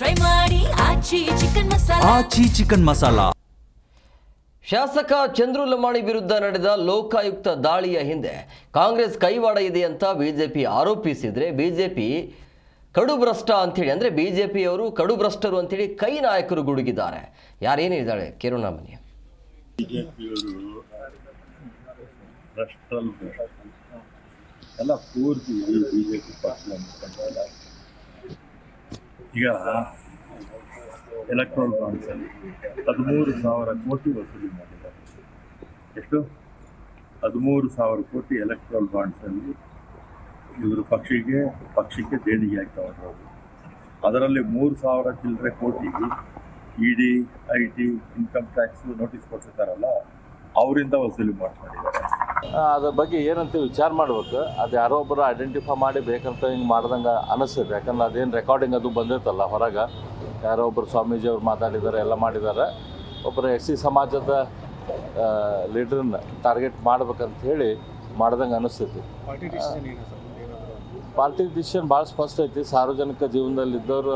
Try ಮಾಡಿ Aachi chicken masala Aachi chicken masala ಶಾಸಕ ಚಂದ್ರು ಲಮಾಣಿ ವಿರುದ್ಧ ನಡೆದ ಲೋಕಾಯುಕ್ತ ದಾಳಿಯ ಹಿಂದೆ ಕಾಂಗ್ರೆಸ್ ಕೈವಾಡ ಇದೆ ಅಂತ ಬಿಜೆಪಿ ಆರೋಪಿಸಿದ್ರೆ ಬಿಜೆಪಿ ಕಡುಭ್ರಷ್ಟ ಅಂತೇಳಿ ಅಂದ್ರೆ ಬಿಜೆಪಿಯವರು ಕಡುಭ್ರಷ್ಟರು ಅಂತೇಳಿ ಕೈ ನಾಯಕರು ಗುಡುಗಿದ್ದಾರೆ. ಯಾರೇನಿದ್ದಾಳೆ ಕೇರೋಣ ಮನಿ ಬಿಜೆಪಿಯವರು ಭ್ರಷ್ಟಲ್ ಎಲ್ಲ ಪೂರ್ತಿ ಬಿಜೆಪಿ ಈಗ ಎಲೆಕ್ಟ್ರಾಲ್ ಬಾಂಡ್ಸಲ್ಲಿ ಹದಿಮೂರು ಸಾವಿರ ಕೋಟಿ ವಸೂಲಿ ಮಾಡಿದ್ದಾರೆ. ಎಷ್ಟು? ಹದಿಮೂರು ಸಾವಿರ ಕೋಟಿ ಎಲೆಕ್ಟ್ರಾಲ್ ಬಾಂಡ್ಸಲ್ಲಿ ಇವರು ಪಕ್ಷಿಗೆ ಪಕ್ಷಕ್ಕೆ ದೇಣಿಗೆ ಆಗ್ತಾ ಹೋದ್ರು. ಅದರಲ್ಲಿ ಮೂರು ಸಾವಿರ ಚಿಲ್ಲರೆ ಕೋಟಿ E D I T income tax notice ಕೊಟ್ಟಿರ್ತಾರಲ್ಲ ಅವರಿಂದ ವಸೂಲಿ ಆ, ಅದ್ರ ಬಗ್ಗೆ ಏನಂತ ವಿಚಾರ ಮಾಡ್ಬೇಕು. ಅದು ಯಾರೋ ಒಬ್ಬರು ಐಡೆಂಟಿಫೈ ಮಾಡಿ ಬೇಕಂತ ಹಿಂಗೆ ಮಾಡ್ದಂಗೆ ಅನಿಸ್ತೈತೆ ಯಾಕಂದ್ರೆ ಅದೇನು ರೆಕಾರ್ಡಿಂಗ್ ಅದು ಬಂದೈತಲ್ಲ ಹೊರಗೆ. ಯಾರೋ ಒಬ್ಬರು ಸ್ವಾಮೀಜಿ ಅವ್ರು ಮಾತಾಡಿದ್ದಾರೆ ಎಲ್ಲ ಮಾಡಿದ್ದಾರೆ ಒಬ್ಬರು ಎಸ್ ಸಿ ಸಮಾಜದ ಲೀಡ್ರನ್ನ ಟಾರ್ಗೆಟ್ ಮಾಡ್ಬೇಕಂತ ಹೇಳಿ ಮಾಡ್ದಂಗೆ ಅನಿಸ್ತೈತಿ. ಪಾರ್ಟಿ ಡಿಸಿಷನ್ ಭಾಳ ಸ್ಪಷ್ಟ ಐತಿ. ಸಾರ್ವಜನಿಕ ಜೀವನದಲ್ಲಿದ್ದವರು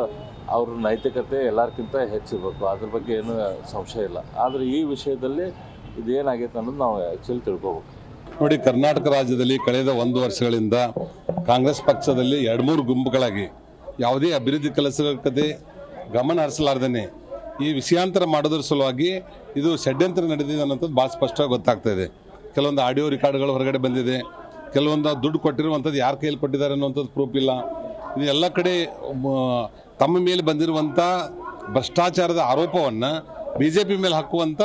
ಅವ್ರ ನೈತಿಕತೆ ಎಲ್ಲರಿಗಿಂತ ಹೆಚ್ಚಿರಬೇಕು. ಅದ್ರ ಬಗ್ಗೆ ಏನು ಸಂಶಯ ಇಲ್ಲ. ಆದರೆ ಈ ವಿಷಯದಲ್ಲಿ ಇದೇನಾಗೈತೆ ಅನ್ನೋದು ನಾವು ಆ್ಯಕ್ಚುಲಿ ತಿಳ್ಕೊಬೇಕು. ನೋಡಿ ಕರ್ನಾಟಕ ರಾಜ್ಯದಲ್ಲಿ ಕಳೆದ ಒಂದು ವರ್ಷಗಳಿಂದ ಕಾಂಗ್ರೆಸ್ ಪಕ್ಷದಲ್ಲಿ ಎರಡು ಮೂರು ಗುಂಪುಗಳಾಗಿ ಯಾವುದೇ ಅಭಿವೃದ್ಧಿ ಕೆಲಸಗಳ ಕತೆ ಗಮನ ಹರಿಸಲಾರ್ದೇನೆ ಈ ವಿಷಯಾಂತರ ಮಾಡೋದ್ರ ಸಲುವಾಗಿ ಇದು ಷಡ್ಯಂತ್ರ ನಡೆದಿದೆ ಅನ್ನೋಂಥದ್ದು ಭಾಳ ಸ್ಪಷ್ಟವಾಗಿ ಗೊತ್ತಾಗ್ತಾ ಇದೆ. ಕೆಲವೊಂದು ಆಡಿಯೋ ರೆಕಾರ್ಡ್ಗಳು ಹೊರಗಡೆ ಬಂದಿದೆ. ಕೆಲವೊಂದು ದುಡ್ಡು ಕೊಟ್ಟಿರುವಂಥದ್ದು ಯಾರ ಕೈಯಲ್ಲಿ ಕೊಟ್ಟಿದ್ದಾರೆ ಅನ್ನುವಂಥದ್ದು ಪ್ರೂಫ್ ಇಲ್ಲ. ಇದು ಎಲ್ಲ ಕಡೆ ತಮ್ಮ ಮೇಲೆ ಬಂದಿರುವಂಥ ಭ್ರಷ್ಟಾಚಾರದ ಆರೋಪವನ್ನು ಬಿ ಜೆ ಪಿ ಮೇಲೆ ಹಾಕುವಂಥ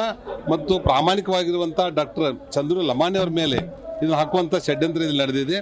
ಮತ್ತು ಪ್ರಾಮಾಣಿಕವಾಗಿರುವಂಥ ಡಾಕ್ಟರ್ ಚಂದ್ರು ಲಮಾನಿ ಮೇಲೆ ಇದನ್ನು ಹಾಕುವಂಥ ಷಡ್ಯಂತ್ರ ಇಲ್ಲಿ ನಡೆದಿದೆ.